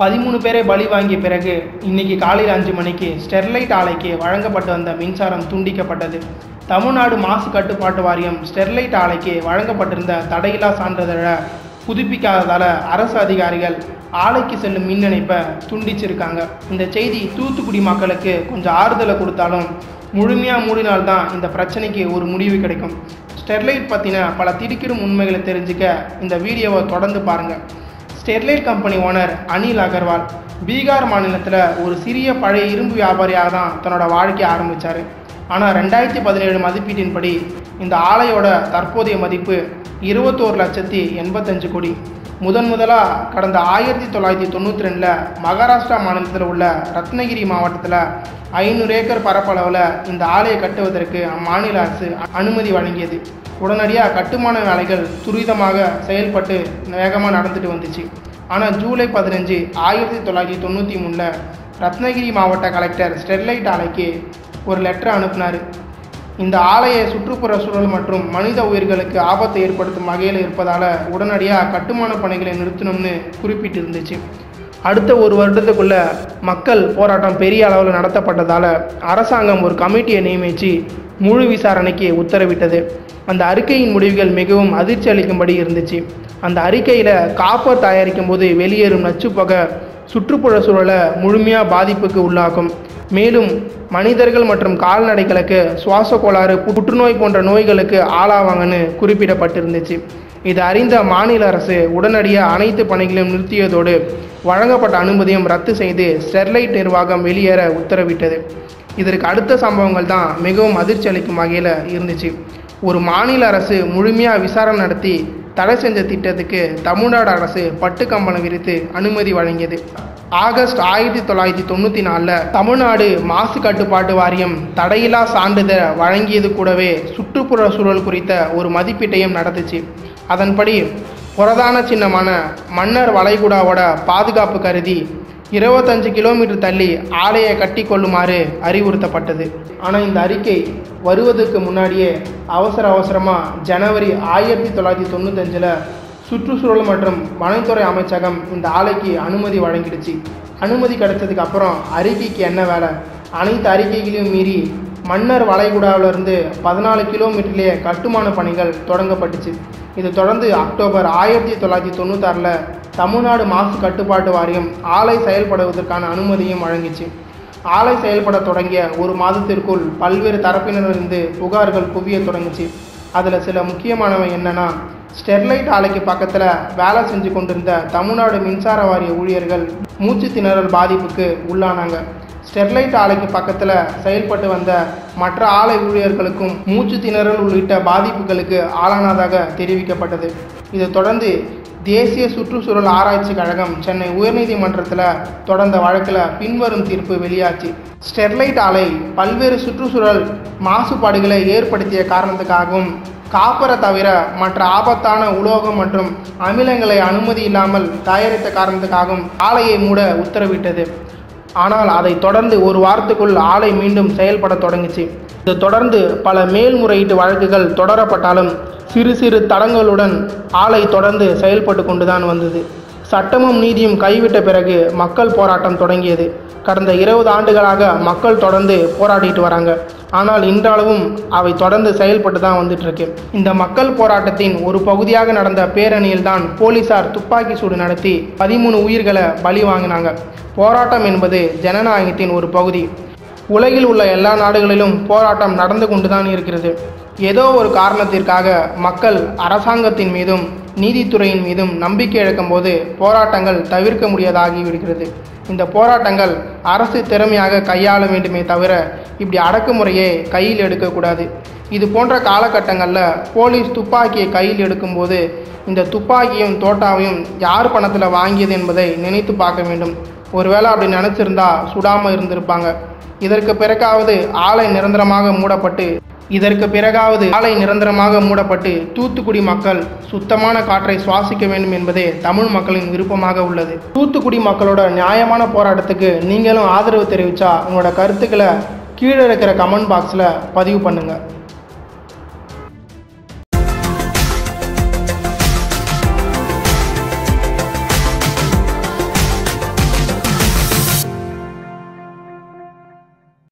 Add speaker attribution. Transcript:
Speaker 1: பதிமூணு பேரை பலி வாங்கிய பிறகு இன்னைக்கு காலையில் அஞ்சு மணிக்கு ஸ்டெர்லைட் ஆலைக்கு வழங்கப்பட்டு வந்த மின்சாரம் துண்டிக்கப்பட்டது. தமிழ்நாடு மாசு கட்டுப்பாட்டு வாரியம் ஸ்டெர்லைட் ஆலைக்கு வழங்கப்பட்டிருந்த தடையில்லா சான்றிதழை புதுப்பிக்காததால் அரசு அதிகாரிகள் ஆலைக்கு செல்லும் மின் இணைப்பை துண்டிச்சிருக்காங்க. இந்த செய்தி தூத்துக்குடி மக்களுக்கு கொஞ்சம் ஆறுதலை கொடுத்தாலும் முழுமையாக மூடினால்தான் இந்த பிரச்சனைக்கு ஒரு முடிவு கிடைக்கும். ஸ்டெர்லைட் பற்றின பல திடுக்கிடும் உண்மைகளை தெரிஞ்சுக்க இந்த வீடியோவை தொடர்ந்து பாருங்கள் Sterlite company owner Anil Agarwal Bihar மாநிலத்தில் ஒரு சிறிய பழைய இரும்பு வியாபாரியாக தான் தன்னோட வாழ்க்கையை ஆரம்பித்தார் ஆனால் ரெண்டாயிரத்தி பதினேழு மதிப்பீட்டின்படி இந்த ஆலையோட தற்போதைய மதிப்பு இருபத்தோரு லட்சத்தி எண்பத்தஞ்சு கோடி. முதன் முதலாக கடந்த ஆயிரத்தி தொள்ளாயிரத்தி தொண்ணூற்றி ரெண்டில் மகாராஷ்டிரா மாநிலத்தில் உள்ள ரத்னகிரி மாவட்டத்தில் ஐநூறு ஏக்கர் பரப்பளவில் இந்த ஆலையை கட்டுவதற்கு அம்மாநில அரசு அனுமதி வழங்கியது. உடனடியாக கட்டுமான வேலைகள் துரிதமாக செயல்பட்டு வேகமாக நடந்துட்டு வந்துச்சு. ஆனால் ஜூலை பதினஞ்சு ஆயிரத்தி தொள்ளாயிரத்தி தொண்ணூற்றி மூணில் ரத்னகிரி மாவட்ட கலெக்டர் ஸ்டெர்லைட் ஆலைக்கு ஒரு லெட்டர் அனுப்பினார். இந்த ஆலய சுற்றுப்புற சூழல் மற்றும் மனித உயிர்களுக்கு ஆபத்தை ஏற்படுத்தும் வகையில் இருப்பதால் உடனடியாக கட்டுமான பணிகளை நிறுத்தணும்னு குறிப்பிட்டிருந்துச்சு. அடுத்த ஒரு வருடத்துக்குள்ள மக்கள் போராட்டம் பெரிய அளவில் நடத்தப்பட்டதால் அரசாங்கம் ஒரு கமிட்டியை நியமித்து முழு விசாரணைக்கு உத்தரவிட்டது. அந்த அறிக்கையின் முடிவுகள் மிகவும் அதிர்ச்சி அளிக்கும்படி இருந்துச்சு. அந்த அறிக்கையில் காப்பர் தயாரிக்கும் போது வெளியேறும் நச்சுப்புகை சுற்றுப்புற சூழலை முழுமையாக பாதிப்புக்கு உள்ளாகும் மேலும் மனிதர்கள் மற்றும் கால்நடைகளுக்கு சுவாச கோளாறு புற்றுநோய் போன்ற நோய்களுக்கு ஆளாவாங்கன்னு குறிப்பிடப்பட்டிருந்துச்சு. இது அறிந்த மாநில அரசு உடனடியாக அனைத்து பணிகளையும் நிறுத்தியதோடு வழங்கப்பட்ட அனுமதியும் ரத்து செய்து ஸ்டெர்லைட் நிர்வாகம் வெளியேற உத்தரவிட்டது. இதற்கு அடுத்த சம்பவங்கள் தான் மிகவும் அதிர்ச்சி அளிக்கும் வகையில் இருந்துச்சு. ஒரு மாநில அரசு முழுமையாக விசாரணை நடத்தி தடை செஞ்ச திட்டத்துக்கு தமிழ்நாடு அரசு பட்டுக்கம்பளம் விரித்து அனுமதி வழங்கியது. ஆகஸ்ட் ஆயிரத்தி தொள்ளாயிரத்தி தொண்ணூற்றி நாலில் தமிழ்நாடு மாசு கட்டுப்பாட்டு வாரியம் தடையில்லா சான்றிதழ் வழங்கியது கூடவே சுற்றுப்புற சூழல் குறித்த ஒரு மதிப்பீட்டையும் நடத்துச்சு. அதன்படி புரதான சின்னமான மன்னர் வளைகுடாவோட பாதுகாப்பு கருதி இருபத்தஞ்சு கிலோமீட்டர் தள்ளி ஆலையை கட்டி கொள்ளுமாறு அறிவுறுத்தப்பட்டது. ஆனால் இந்த அறிக்கை வருவதற்கு முன்னாடியே அவசர அவசரமாக ஜனவரி ஆயிரத்தி தொள்ளாயிரத்தி தொண்ணூத்தஞ்சில் சுற்றுச்சூழல் மற்றும் வனத்துறை அமைச்சகம் இந்த ஆலைக்கு அனுமதி வழங்கிடுச்சு. அனுமதி கிடைச்சதுக்கு அப்புறம் அறிக்கைக்கு என்ன வேலை? அனைத்து அறிக்கைகளையும் மீறி மன்னர் வளைகுடாவிலிருந்து பதினாலு கிலோமீட்டர்லேயே கட்டுமான பணிகள் தொடங்கப்பட்டுச்சு. இது தொடர்ந்து அக்டோபர் ஆயிரத்தி தொள்ளாயிரத்தி தொண்ணூத்தாறில் தமிழ்நாடு மாசு கட்டுப்பாட்டு வாரியம் ஆலை செயல்படுவதற்கான அனுமதியும் வழங்கிச்சு. ஆலை செயல்பட தொடங்கிய ஒரு மாதத்திற்குள் பல்வேறு தரப்பினரிலிருந்து புகார்கள் குவிய தொடங்குச்சு. அதில் சில முக்கியமானவை என்னென்னா ஸ்டெர்லைட் ஆலைக்கு பக்கத்தில் வேலை செஞ்சு கொண்டிருந்த தமிழ்நாடு மின்சார வாரிய ஊழியர்கள் மூச்சு திணறல் பாதிப்புக்கு உள்ளானாங்க. ஸ்டெர்லைட் ஆலைக்கு பக்கத்தில் செயல்பட்டு வந்த மற்ற ஆலை ஊழியர்களுக்கும் மூச்சு திணறல் உள்ளிட்ட பாதிப்புகளுக்கு ஆளானதாக தெரிவிக்கப்பட்டது. இதை தொடர்ந்து தேசிய சுற்றுச்சூழல் ஆராய்ச்சி கழகம் சென்னை உயர்நீதிமன்றத்தில் தொடர்ந்த வழக்கில் பின்வரும் தீர்ப்பு வெளியாச்சு. ஸ்டெர்லைட் ஆலை பல்வேறு சுற்றுச்சூழல் மாசுபாடுகளை ஏற்படுத்திய காரணத்துக்காகவும் காப்பரை தவிர மற்ற ஆபத்தான உலோகம் மற்றும் அமிலங்களை அனுமதி இல்லாமல் தயாரித்த காரணத்துக்காகவும் ஆலையை மூட உத்தரவிட்டது. ஆனால் அதை தொடர்ந்து ஒரு வாரத்துக்குள் ஆலை மீண்டும் செயல்பட தொடங்குச்சு. இது தொடர்ந்து பல மேல்முறையீட்டு வழக்குகள் தொடரப்பட்டாலும் சிறு சிறு தடங்களுடன் ஆலை தொடர்ந்து செயல்பட்டு கொண்டுதான் வந்தது. சட்டமும் நீதியும் கைவிட்ட பிறகு மக்கள் போராட்டம் தொடங்கியது. கடந்த இருபது ஆண்டுகளாக மக்கள் தொடர்ந்து போராடிட்டு வராங்க. ஆனால் இன்றளவும் அவை தொடர்ந்து செயல்பட்டு தான் வந்துட்டுருக்கு. இந்த மக்கள் போராட்டத்தின் ஒரு பகுதியாக நடந்த பேரணியில் தான் போலீசார் துப்பாக்கி சூடு நடத்தி பதிமூணு உயிர்களை பலி வாங்கினாங்க. போராட்டம் என்பது ஜனநாயகத்தின் ஒரு பகுதி. உலகில் உள்ள எல்லா நாடுகளிலும் போராட்டம் நடந்து கொண்டு தான் இருக்கிறது. ஏதோ ஒரு காரணத்திற்காக மக்கள் அரசாங்கத்தின் மீதும் நீதித்துறையின் மீதும் நம்பிக்கை இழக்கும்போது போராட்டங்கள் தவிர்க்க முடியாதாகிவிடுகிறது இந்த போராட்டங்கள் அரசு திறமையாக கையாள வேண்டுமே தவிர இப்படி அடக்குமுறையை கையில் எடுக்கக்கூடாது இது போன்ற காலகட்டங்களில் போலீஸ் துப்பாக்கியை கையில் எடுக்கும்போது இந்த துப்பாக்கியும் தோட்டாவையும் யார் பணத்தில் வாங்கியது என்பதை நினைத்து பார்க்க வேண்டும். ஒருவேளை அப்படி நினச்சிருந்தா சுடாமல் இருந்திருப்பாங்க. இதற்கு பிறகாவது ஆலை நிரந்தரமாக மூடப்பட்டு இதற்கு பிறகாவது ஆலை நிரந்தரமாக மூடப்பட்டு தூத்துக்குடி மக்கள் சுத்தமான காற்றை சுவாசிக்க வேண்டும் என்பதே தமிழ் மக்களின் விருப்பமாக உள்ளது. தூத்துக்குடி மக்களோட நியாயமான போராட்டத்துக்கு நீங்களும் ஆதரவு தெரிவித்தா உங்களோட கருத்துக்களை கீழே இருக்கிற கமெண்ட் பாக்ஸில் பதிவு பண்ணுங்கள்